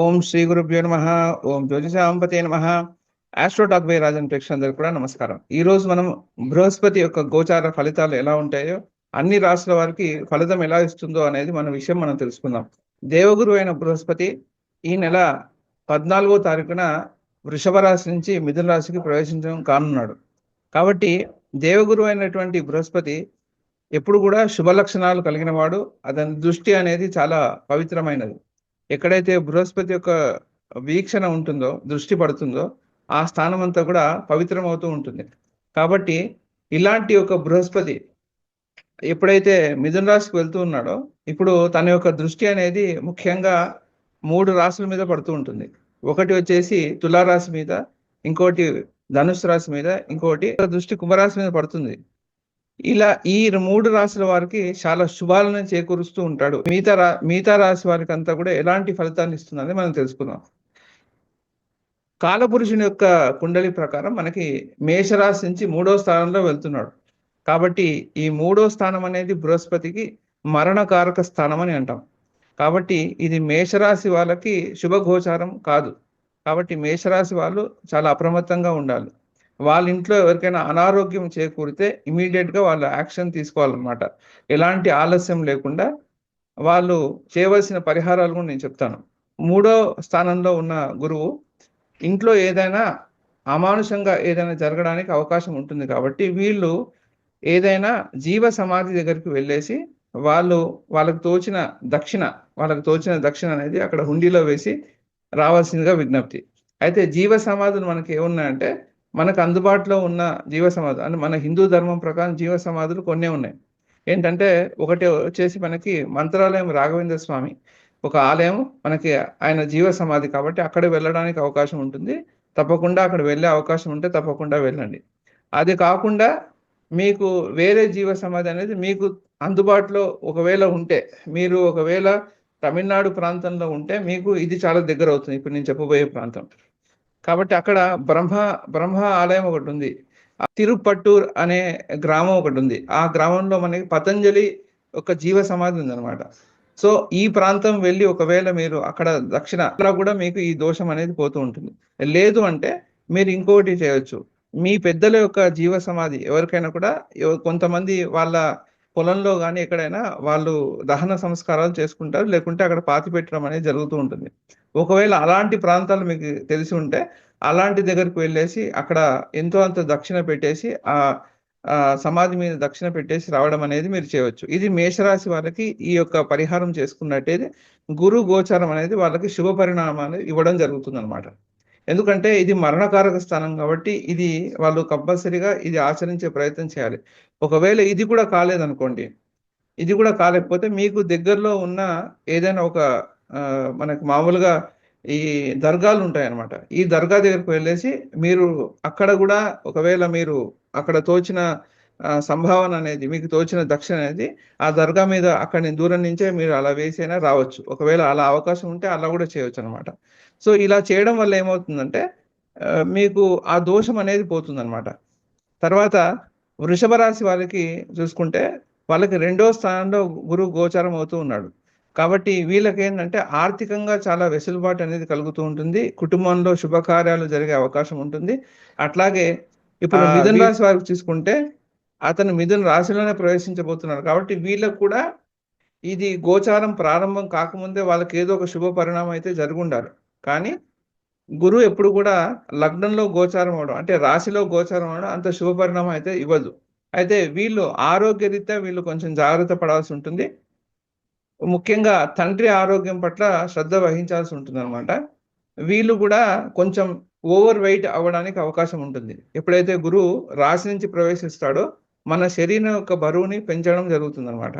ఓం శ్రీ గురుభ్యో నమ ఓం జ్యోతిషాంపతే నమ. ఆస్ట్రోటాక్ బై రాజన్ ప్రేక్షకులందరికీ కూడా నమస్కారం. ఈ రోజు మనం బృహస్పతి యొక్క గోచార ఫలితాలు ఎలా ఉంటాయో అన్ని రాష్ట్రాల వారికి ఫలితం ఎలా ఇస్తుందో అనేది మన విషయం మనం తెలుసుకుందాం. దేవగురు అయిన బృహస్పతి ఈ నెల పద్నాలుగో తారీఖున వృషభ రాశి నుంచి మిథున రాశికి ప్రవేశించడం కానున్నాడు. కాబట్టి దేవగురు అయినటువంటి బృహస్పతి ఎప్పుడు కూడా శుభ లక్షణాలు కలిగిన వాడు. అతని దృష్టి అనేది చాలా పవిత్రమైనది. ఎక్కడైతే బృహస్పతి యొక్క వీక్షణ ఉంటుందో దృష్టి పడుతుందో ఆ స్థానం అంతా కూడా పవిత్రం అవుతూ ఉంటుంది. కాబట్టి ఇలాంటి ఒక బృహస్పతి ఎప్పుడైతే మిథున రాశికి వెళ్తూ ఉన్నాడో ఇప్పుడు తన యొక్క దృష్టి అనేది ముఖ్యంగా మూడు రాశుల మీద పడుతూ ఉంటుంది. ఒకటి వచ్చేసి తులారాశి మీద ఇంకోటి ధనుసు రాశి మీద ఇంకోటి దృష్టి కుంభరాశి మీద పడుతుంది. ఇలా ఈ మూడు రాశుల వారికి చాలా శుభాలను చేకూరుస్తూ ఉంటాడు. మిగతా రా మిగతా రాశి వారికి అంతా కూడా ఎలాంటి ఫలితాన్ని ఇస్తుందని మనం తెలుసుకుందాం. కాలపురుషుని యొక్క కుండలి ప్రకారం మనకి మేషరాశి నుంచి మూడో స్థానంలో వెళ్తున్నాడు. కాబట్టి ఈ మూడో స్థానం అనేది బృహస్పతికి మరణకారక స్థానం అని అంటాం. కాబట్టి ఇది మేషరాశి వాళ్ళకి శుభగోచారం కాదు. కాబట్టి మేషరాశి వాళ్ళు చాలా అప్రమత్తంగా ఉండాలి. వాళ్ళ ఇంట్లో ఎవరికైనా అనారోగ్యం చేకూరితే ఇమీడియట్గా వాళ్ళు యాక్షన్ తీసుకోవాలన్నమాట. ఎలాంటి ఆలస్యం లేకుండా వాళ్ళు చేయవలసిన పరిహారాలు కూడా నేను చెప్తాను. మూడో స్థానంలో ఉన్న గురువు ఇంట్లో ఏదైనా అమానుషంగా ఏదైనా జరగడానికి అవకాశం ఉంటుంది కాబట్టి వీళ్ళు ఏదైనా జీవ సమాధి దగ్గరికి వెళ్ళేసి వాళ్ళు వాళ్ళకు తోచిన దక్షిణ వాళ్ళకు తోచిన దక్షిణ అనేది అక్కడ హుండీలో వేసి రావాల్సిందిగా విజ్ఞప్తి. అయితే జీవ సమాధులు మనకి ఏమున్నాయంటే మనకు అందుబాటులో ఉన్న జీవ సమాధులు అంటే మన హిందూ ధర్మం ప్రకారం జీవ సమాధులు కొన్ని ఉన్నాయి. ఏంటంటే ఒకటి వచ్చేసి మనకి మంత్రాలయం రాఘవేంద్ర స్వామి. ఒక ఆలయం మనకి ఆయన జీవ సమాధి కాబట్టి అక్కడ వెళ్ళడానికి అవకాశం ఉంటుంది. తప్పకుండా అక్కడ వెళ్ళే అవకాశం ఉంటే తప్పకుండా వెళ్ళండి. అది కాకుండా మీకు వేరే జీవ సమాధి అనేది మీకు అందుబాటులో ఒకవేళ ఉంటే మీరు ఒకవేళ తమిళనాడు ప్రాంతంలో ఉంటే మీకు ఇది చాలా దగ్గర అవుతుంది. ఇప్పుడు నేను చెప్పబోయే ప్రాంతం. కాబట్టి అక్కడ బ్రహ్మ బ్రహ్మ ఆలయం ఒకటి ఉంది. తిరుపట్టూర్ అనే గ్రామం ఒకటి ఉంది. ఆ గ్రామంలో మనకి పతంజలి ఒక జీవ సమాధి ఉందన్నమాట. సో ఈ ప్రాంతం వెళ్ళి ఒకవేళ మీరు అక్కడ దక్షిణ అలా కూడా మీకు ఈ దోషం అనేది పోతూ ఉంటుంది. లేదు అంటే మీరు ఇంకొకటి చేయొచ్చు. మీ పెద్దల యొక్క జీవ సమాధి ఎవరికైనా కూడా కొంతమంది వాళ్ళ పొలంలో కానీ ఎక్కడైనా వాళ్ళు దహన సంస్కారాలు చేసుకుంటారు లేకుంటే అక్కడ పాతి పెట్టడం అనేది జరుగుతూ ఉంటుంది. ఒకవేళ అలాంటి ప్రాంతాలు మీకు తెలిసి ఉంటే అలాంటి దగ్గరికి వెళ్ళేసి అక్కడ ఎంతో అంత దక్షిణ పెట్టేసి ఆ సమాధి మీద దక్షిణ పెట్టేసి రావడం అనేది మీరు చేయవచ్చు. ఇది మేషరాశి వాళ్ళకి ఈ యొక్క పరిహారం చేసుకున్నట్టయితే గురు గోచారం అనేది వాళ్ళకి శుభ పరిణామాలు ఇవ్వడం జరుగుతుంది అనమాట ఎందుకంటే ఇది మరణకారక స్థానం కాబట్టి ఇది వాళ్ళు కంపల్సరీగా ఇది ఆచరించే ప్రయత్నం చేయాలి. ఒకవేళ ఇది కూడా కాలేదనుకోండి ఇది కూడా కాలేకపోతే మీకు దగ్గరలో ఉన్న ఏదైనా ఒక మనకు మామూలుగా ఈ దర్గాలు ఉంటాయన్నమాట. ఈ దర్గా దగ్గరకు వెళ్ళేసి మీరు అక్కడ కూడా ఒకవేళ మీరు అక్కడ తోచిన సంభావన అనేది మీకు తోచిన దక్షిణ అనేది ఆ దర్గా మీద అక్కడి దూరం నుంచే మీరు అలా వేసైనా రావచ్చు. ఒకవేళ అలా అవకాశం ఉంటే అలా కూడా చేయవచ్చు అనమాట సో ఇలా చేయడం వల్ల ఏమవుతుందంటే మీకు ఆ దోషం అనేది పోతుందన్నమాట తర్వాత వృషభ రాశి వాళ్ళకి చూసుకుంటే వాళ్ళకి రెండో స్థానంలో గురువు గోచారం అవుతూ ఉన్నాడు. కాబట్టి వీళ్ళకి ఏంటంటే ఆర్థికంగా చాలా వెసులుబాటు అనేది కలుగుతూ ఉంటుంది. కుటుంబంలో శుభకార్యాలు జరిగే అవకాశం ఉంటుంది. అట్లాగే ఇప్పుడు మిథున రాశి వారికి చూసుకుంటే అతను మిథున రాశిలోనే ప్రవేశించబోతున్నాడు కాబట్టి వీళ్ళకు కూడా ఇది గోచారం ప్రారంభం కాకముందే వాళ్ళకి ఏదో ఒక శుభ పరిణామం అయితే జరుగుండాలి. కానీ గురువు ఎప్పుడు కూడా లగ్నంలో గోచారం అవడం అంటే రాశిలో గోచారం అవడం అంత శుభ పరిణామం అయితే ఇవ్వదు. అయితే వీళ్ళు ఆరోగ్యరీత్యా వీళ్ళు కొంచెం జాగ్రత్త పడాల్సి ఉంటుంది. ముఖ్యంగా తండ్రి ఆరోగ్యం పట్ల శ్రద్ధ వహించాల్సి ఉంటుంది అనమాట వీళ్ళు కూడా కొంచెం ఓవర్ వెయిట్ అవ్వడానికి అవకాశం ఉంటుంది. ఎప్పుడైతే గురువు రాశి నుంచి ప్రవేశిస్తాడో మన శరీరం యొక్క బరువుని పెంచడం జరుగుతుంది అనమాట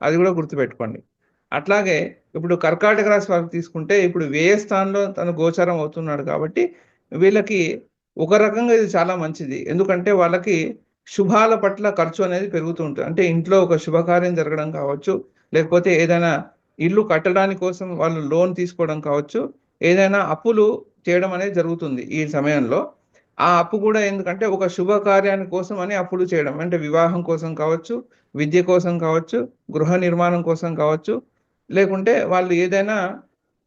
అది కూడా గుర్తుపెట్టుకోండి. అట్లాగే ఇప్పుడు కర్కాటక రాశి వారికి తీసుకుంటే ఇప్పుడు వ్యయ స్థానంలో తను గోచారం అవుతున్నాడు కాబట్టి వీళ్ళకి ఒక రకంగా ఇది చాలా మంచిది. ఎందుకంటే వాళ్ళకి శుభాల పట్ల ఖర్చు అనేది పెరుగుతూ ఉంటుంది. అంటే ఇంట్లో ఒక శుభకార్యం జరగడం కావచ్చు లేకపోతే ఏదైనా ఇల్లు కట్టడానికి కోసం వాళ్ళు లోన్ తీసుకోవడం కావచ్చు ఏదైనా అప్పులు చేయడం అనేది జరుగుతుంది ఈ సమయంలో. ఆ అప్పు కూడా ఎందుకంటే ఒక శుభకార్యాని కోసం అని అప్పులు చేయడం. అంటే వివాహం కోసం కావచ్చు విద్య కోసం కావచ్చు గృహ నిర్మాణం కోసం కావచ్చు లేకుంటే వాళ్ళు ఏదైనా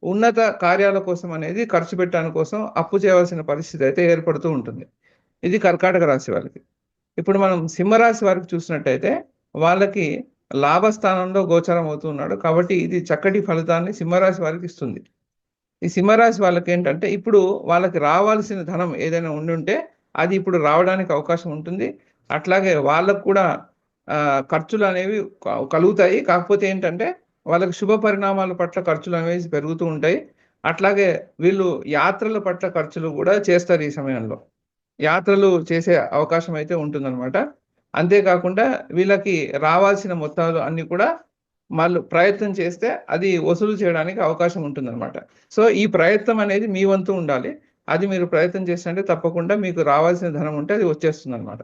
ఉన్నత కార్యాల కోసం అనేది ఖర్చు పెట్టడానికి కోసం అప్పు చేయవలసిన పరిస్థితి అయితే ఏర్పడుతూ ఉంటుంది. ఇది కర్కాటక రాశి వాళ్ళకి. ఇప్పుడు మనం సింహరాశి వారికి చూసినట్టయితే వాళ్ళకి లాభస్థానంలో గోచరం అవుతున్నాడు కాబట్టి ఇది చక్కటి ఫలితాన్ని సింహరాశి వారికి ఇస్తుంది. ఈ సింహరాశి వాళ్ళకి ఏంటంటే ఇప్పుడు వాళ్ళకి రావాల్సిన ధనం ఏదైనా ఉండి ఉంటే అది ఇప్పుడు రావడానికి అవకాశం ఉంటుంది. అట్లాగే వాళ్ళకు కూడా ఖర్చులు అనేవి కలుగుతాయి. కాకపోతే ఏంటంటే వాళ్ళకి శుభ పరిణామాల పట్ల ఖర్చులు అనేవి పెరుగుతూ ఉంటాయి. అట్లాగే వీళ్ళు యాత్రల పట్ల ఖర్చులు కూడా చేస్తారు ఈ సమయంలో. యాత్రలు చేసే అవకాశం అయితే ఉంటుందన్నమాట. అంతేకాకుండా వీళ్ళకి రావాల్సిన మొత్తాలు అన్ని కూడా వాళ్ళు ప్రయత్నం చేస్తే అది వసూలు చేయడానికి అవకాశం ఉంటుందన్నమాట. సో ఈ ప్రయత్నం అనేది మీ వంతు ఉండాలి. అది మీరు ప్రయత్నం చేస్తుంటే తప్పకుండా మీకు రావాల్సిన ధనం ఉంటే అది వచ్చేస్తుంది అనమాట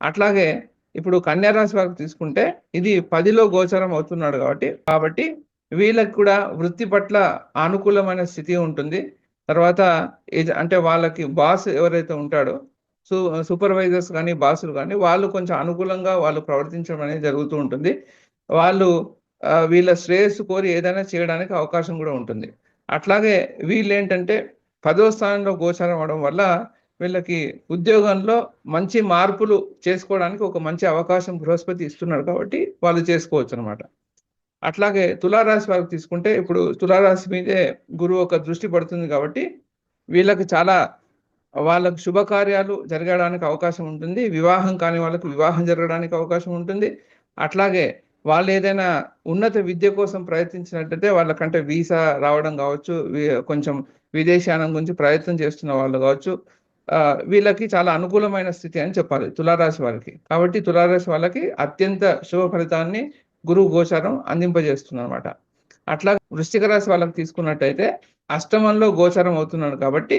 అట్లాగే ఇప్పుడు కన్యారాశి వారికి తీసుకుంటే ఇది పదిలో గోచరం అవుతున్నాడు కాబట్టి కాబట్టి వీళ్ళకి కూడా వృత్తి పట్ల అనుకూలమైన స్థితి ఉంటుంది. తర్వాత అంటే వాళ్ళకి బాస్ ఎవరైతే ఉంటాడో సు సూపర్వైజర్స్ కానీ బాసులు కానీ వాళ్ళు కొంచెం అనుకూలంగా వాళ్ళు ప్రవర్తించడం అనేది జరుగుతూ ఉంటుంది. వాళ్ళు వీళ్ళ శ్రేయస్సు కోరి ఏదైనా చేయడానికి అవకాశం కూడా ఉంటుంది. అట్లాగే వీళ్ళు ఏంటంటే పదో స్థానంలో గోచారం అవడం వల్ల వీళ్ళకి ఉద్యోగంలో మంచి మార్పులు చేసుకోవడానికి ఒక మంచి అవకాశం బృహస్పతి ఇస్తున్నాడు కాబట్టి వాళ్ళు చేసుకోవచ్చు అనమాట అట్లాగే తులారాశి వారికి తీసుకుంటే ఇప్పుడు తులారాశి మీదే గురువు ఒక దృష్టి పడుతుంది కాబట్టి వీళ్ళకి చాలా వాళ్ళకు శుభకార్యాలు జరగడానికి అవకాశం ఉంటుంది. వివాహం కాని వాళ్ళకు వివాహం జరగడానికి అవకాశం ఉంటుంది. అట్లాగే వాళ్ళు ఏదైనా ఉన్నత విద్య కోసం ప్రయత్నించినట్టయితే వాళ్ళకంటే వీసా రావడం కావచ్చు కొంచెం విదేశానం గురించి ప్రయత్నం చేస్తున్న వాళ్ళు కావచ్చు వీళ్ళకి చాలా అనుకూలమైన స్థితి అని చెప్పాలి తులారాశి వాళ్ళకి. కాబట్టి తులారాశి వాళ్ళకి అత్యంత శుభ ఫలితాన్ని గురువు గోచారం అందింపజేస్తుంది అనమాట అట్లా వృశ్చిక రాశి వాళ్ళకి తీసుకున్నట్టయితే అష్టమంలో గోచారం అవుతున్నాడు కాబట్టి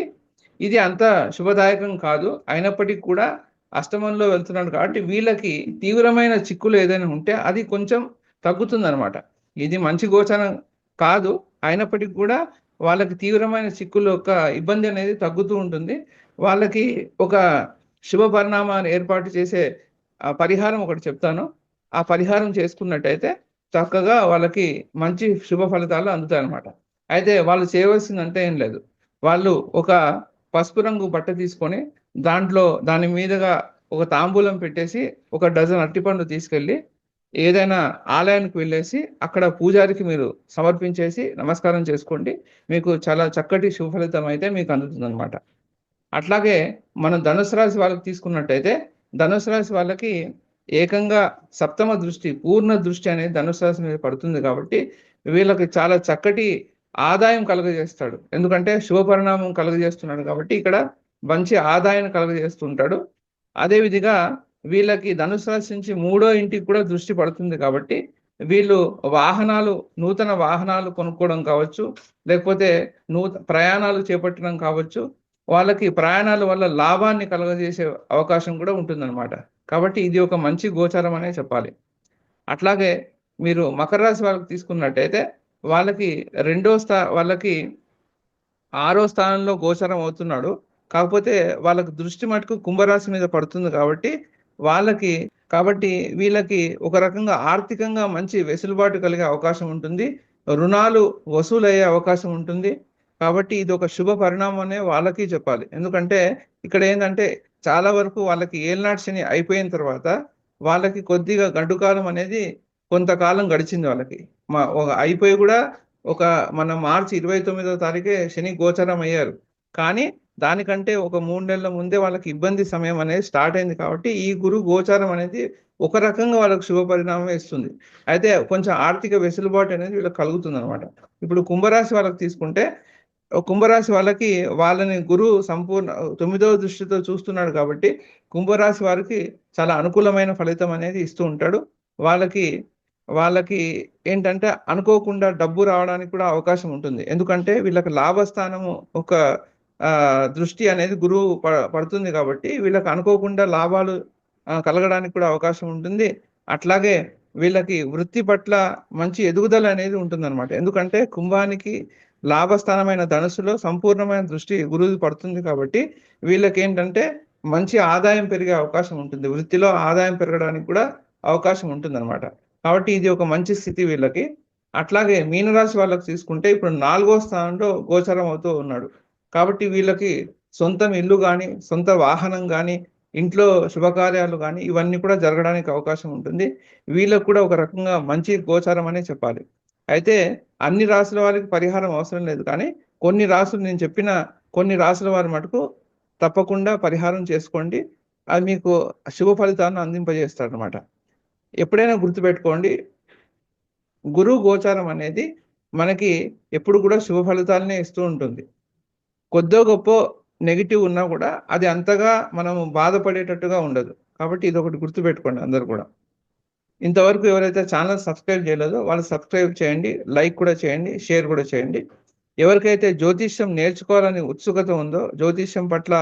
ఇది అంత శుభదాయకం కాదు. అయినప్పటికీ కూడా అష్టమంలో వెళ్తున్నాడు కాబట్టి వీళ్ళకి తీవ్రమైన చిక్కులు ఏదైనా ఉంటే అది కొంచెం తగ్గుతుంది అనమాట ఇది మంచి గోచరం కాదు. అయినప్పటికీ కూడా వాళ్ళకి తీవ్రమైన చిక్కులు యొక్క ఇబ్బంది అనేది తగ్గుతూ ఉంటుంది. వాళ్ళకి ఒక శుభ పరిణామాన్ని ఏర్పాటు చేసే పరిహారం ఒకటి చెప్తాను. ఆ పరిహారం చేసుకున్నట్టయితే చక్కగా వాళ్ళకి మంచి శుభ ఫలితాలు అందుతాయన్నమాట. అయితే వాళ్ళు చేయవలసిందంటే ఏం లేదు. వాళ్ళు ఒక పసుపు రంగు బట్ట తీసుకొని దాంట్లో దాని మీదుగా ఒక తాంబూలం పెట్టేసి ఒక డజన్ అట్టిపండు తీసుకెళ్ళి ఏదైనా ఆలయానికి వెళ్ళేసి అక్కడ పూజారికి మీరు సమర్పించేసి నమస్కారం చేసుకోండి. మీకు చాలా చక్కటి శుభఫలితం అయితే మీకు అందుతుంది అనమాట అట్లాగే మనం ధనుసు రాశి వాళ్ళకి తీసుకున్నట్టయితే ధనుసు రాశి వాళ్ళకి ఏకంగా సప్తమ దృష్టి పూర్ణ దృష్టి అనేది ధనుసు రాశి మీద పడుతుంది కాబట్టి వీళ్ళకి చాలా చక్కటి ఆదాయం కలుగజేస్తాడు. ఎందుకంటే శుభ పరిణామం కలుగజేస్తున్నాడు కాబట్టి ఇక్కడ మంచి ఆదాయం కలుగజేస్తుంటాడు. అదేవిధంగా వీళ్ళకి ధనుసు రాశి నుంచి మూడో ఇంటికి కూడా దృష్టి పడుతుంది కాబట్టి వీళ్ళు వాహనాలు నూతన వాహనాలు కొనుక్కోవడం కావచ్చు లేకపోతే నూ ప్రయాణాలు చేపట్టడం కావచ్చు వాళ్ళకి ప్రయాణాల వల్ల లాభాన్ని కలగజేసే అవకాశం కూడా ఉంటుందన్నమాట. కాబట్టి ఇది ఒక మంచి గోచారం అనే చెప్పాలి. అట్లాగే మీరు మకర రాశి వాళ్ళకి తీసుకున్నట్టయితే వాళ్ళకి రెండో స్థా వాళ్ళకి ఆరో స్థానంలో గోచరం అవుతున్నాడు. కాకపోతే వాళ్ళకి దృష్టి మటుకు కుంభరాశి మీద పడుతుంది కాబట్టి వాళ్ళకి కాబట్టి వీళ్ళకి ఒక రకంగా ఆర్థికంగా మంచి వెసులుబాటు కలిగే అవకాశం ఉంటుంది. రుణాలు వసూలయ్యే అవకాశం ఉంటుంది. కాబట్టి ఇది ఒక శుభ పరిణామం వాళ్ళకి చెప్పాలి. ఎందుకంటే ఇక్కడ ఏంటంటే చాలా వరకు వాళ్ళకి ఏళ్ళనాటి శని అయిపోయిన తర్వాత వాళ్ళకి కొద్దిగా గడ్డుకాలం అనేది కొంతకాలం గడిచింది వాళ్ళకి. మా ఒక అయిపోయి కూడా ఒక మన మార్చి ఇరవై తొమ్మిదో తారీఖే శని గోచరం అయ్యారు. కానీ దానికంటే ఒక మూడు నెలల ముందే వాళ్ళకి ఇబ్బంది సమయం అనేది స్టార్ట్ అయింది కాబట్టి ఈ గురు గోచారం అనేది ఒక రకంగా వాళ్ళకు శుభ పరిణామం ఇస్తుంది అయితే కొంచెం ఆర్థిక వెసులుబాటు అనేది వీళ్ళకి కలుగుతుంది అనమాట ఇప్పుడు కుంభరాశి వాళ్ళకి తీసుకుంటే కుంభరాశి వాళ్ళకి వాళ్ళని గురువు సంపూర్ణ తొమ్మిదవ దృష్టితో చూస్తున్నాడు కాబట్టి కుంభరాశి వారికి చాలా అనుకూలమైన ఫలితం అనేది ఇస్తూ ఉంటాడు. వాళ్ళకి వాళ్ళకి ఏంటంటే అనుకోకుండా డబ్బు రావడానికి కూడా అవకాశం ఉంటుంది. ఎందుకంటే వీళ్ళకి లాభస్థానము ఒక దృష్టి అనేది గురువు పడుతుంది కాబట్టి వీళ్ళకి అనుకోకుండా లాభాలు కలగడానికి కూడా అవకాశం ఉంటుంది. అట్లాగే వీళ్ళకి వృత్తి పట్ల మంచి ఎదుగుదల అనేది ఉంటుందన్నమాట. ఎందుకంటే కుంభానికి లాభస్థానమైన ధనుసులో సంపూర్ణమైన దృష్టి గురువు పడుతుంది కాబట్టి వీళ్ళకి ఏంటంటే మంచి ఆదాయం పెరిగే అవకాశం ఉంటుంది. వృత్తిలో ఆదాయం పెరగడానికి కూడా అవకాశం ఉంటుంది అనమాట కాబట్టి ఇది ఒక మంచి స్థితి వీళ్ళకి. అట్లాగే మీనరాశి వాళ్ళకి తీసుకుంటే ఇప్పుడు నాలుగో స్థానంలో గోచరం అవుతూ ఉన్నాడు. కాబట్టి వీళ్ళకి సొంతం ఇల్లు కానీ సొంత వాహనం కానీ ఇంట్లో శుభకార్యాలు కానీ ఇవన్నీ కూడా జరగడానికి అవకాశం ఉంటుంది. వీళ్ళకు కూడా ఒక రకంగా మంచి గోచారం అనే చెప్పాలి. అయితే అన్ని రాసుల వారికి పరిహారం అవసరం లేదు కానీ కొన్ని రాసులు నేను చెప్పిన కొన్ని రాసుల వారి మటుకు తప్పకుండా పరిహారం చేసుకోండి. అది మీకు శుభ ఫలితాలను అందింపజేస్తారనమాట ఎప్పుడైనా గుర్తుపెట్టుకోండి గురువు గోచారం అనేది మనకి ఎప్పుడు కూడా శుభ ఫలితాలనే ఇస్తూ ఉంటుంది. కొద్దో గొప్ప నెగిటివ్ ఉన్నా కూడా అది అంతగా మనం బాధపడేటట్టుగా ఉండదు. కాబట్టి ఇది ఒకటి గుర్తుపెట్టుకోండి అందరు కూడా. ఇంతవరకు ఎవరైతే ఛానల్ సబ్స్క్రైబ్ చేయలేదో వాళ్ళు సబ్స్క్రైబ్ చేయండి లైక్ కూడా చేయండి షేర్ కూడా చేయండి. ఎవరికైతే జ్యోతిష్యం నేర్చుకోవాలని ఉత్సుకత ఉందో జ్యోతిష్యం పట్ల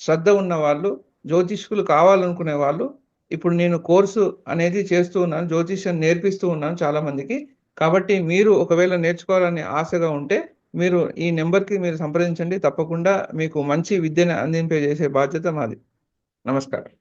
శ్రద్ధ ఉన్న వాళ్ళు జ్యోతిష్కులు కావాలనుకునే వాళ్ళు ఇప్పుడు నేను కోర్సు అనేది చేస్తూ ఉన్నాను జ్యోతిష్యం నేర్పిస్తూ ఉన్నాను చాలామందికి. కాబట్టి మీరు ఒకవేళ నేర్చుకోవాలని ఆశగా ఉంటే మీరు ఈ నెంబర్కి మీరు సంప్రదించండి. తప్పకుండా మీకు మంచి విద్యను అందింపజేసే బాధ్యత మాది. నమస్కారం.